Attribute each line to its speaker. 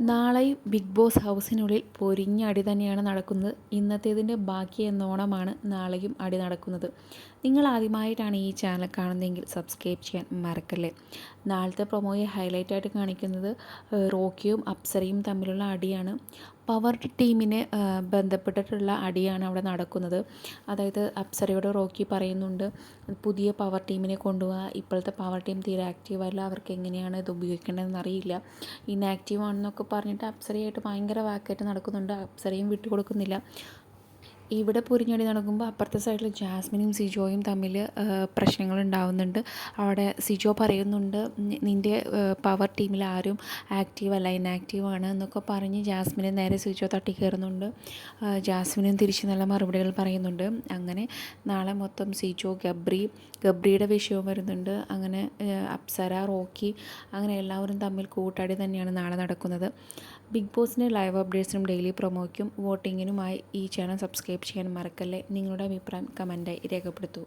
Speaker 1: നാളെ big boss ഹൗസിനുള്ളിൽ പൊരിഞ്ഞ അടി തന്നെയാണ് നടക്കുന്നത്. ഇന്നത്തേതിന്റെ ബാക്കി എന്നോണമാണ് നാളെയും അടി നടക്കുന്നത്. നിങ്ങൾ ആദ്യമായിട്ടാണ് ഈ ചാനൽ കാണുന്നതെങ്കിൽ സബ്സ്ക്രൈബ് ചെയ്യാൻ മറക്കല്ലേ? നാളത്തെ പ്രൊമോയെ ഹൈലൈറ്റ് ആയിട്ട് കാണിക്കുന്നത് റോക്കിയും അപ്സരയും തമ്മിലുള്ള അടിയാണ്. പവർ ടീമിനെ ബന്ധപ്പെട്ടിട്ടുള്ള അടിയാണ് അവിടെ നടക്കുന്നത്. അതായത് അപ്സരയോട് റോക്കി പറയുന്നുണ്ട് പുതിയ പവർ ടീമിനെ കൊണ്ടുപോകുക ഇപ്പോഴത്തെ പവർ ടീം തീരെ ആക്റ്റീവ് അല്ല. അവർക്ക് എങ്ങനെയാണ് ഇത് ഉപയോഗിക്കേണ്ടതെന്ന് അറിയില്ല ഇനാക്റ്റീവ് ആണെന്നൊക്കെ പറഞ്ഞിട്ട് അപ്സരയായിട്ട് ഭയങ്കര വാക്കായിട്ട് നടക്കുന്നുണ്ട്. അപ്സരയും വിട്ടുകൊടുക്കുന്നില്ല. ഇവിടെ പൊരിഞ്ഞടി നടക്കുമ്പോൾ അപ്പുറത്തെ സൈഡിൽ ജാസ്മിനും സിജോയും തമ്മിൽ പ്രശ്നങ്ങൾ ഉണ്ടാവുന്നുണ്ട്. അവിടെ സിജോ പറയുന്നുണ്ട് നിന്റെ പവർ ടീമിൽ ആരും ആക്റ്റീവ് അല്ല ഇനാക്റ്റീവ് ആണ് എന്നൊക്കെ പറഞ്ഞ് ജാസ്മിനെ നേരെ സിജോ തട്ടി കയറുന്നുണ്ട് ജാസ്മിനും തിരിച്ച് നല്ല മറുപടികൾ പറയുന്നുണ്ട്. അങ്ങനെ നാളെ മൊത്തം സിജോ ഗബ്രി ഗബ്രിയുടെ വിഷയവും വരുന്നുണ്ട്. അങ്ങനെ അപ്സര റോക്കി അങ്ങനെ എല്ലാവരും തമ്മിൽ കൂട്ടാടി തന്നെയാണ് നാളെ നടക്കുന്നത്. ബിഗ് ബോസിന്റെ ലൈവ് അപ്ഡേറ്റ്സിനും ഡെയിലി പ്രൊമോയ്ക്കും വോട്ടിങ്ങിനുമായി ഈ ചാനൽ സബ്സ്ക്രൈബ് ചെയ്യാൻ മറക്കല്ലേ? നിങ്ങളുടെ അഭിപ്രായം കമന്റായി രേഖപ്പെടുത്തൂ.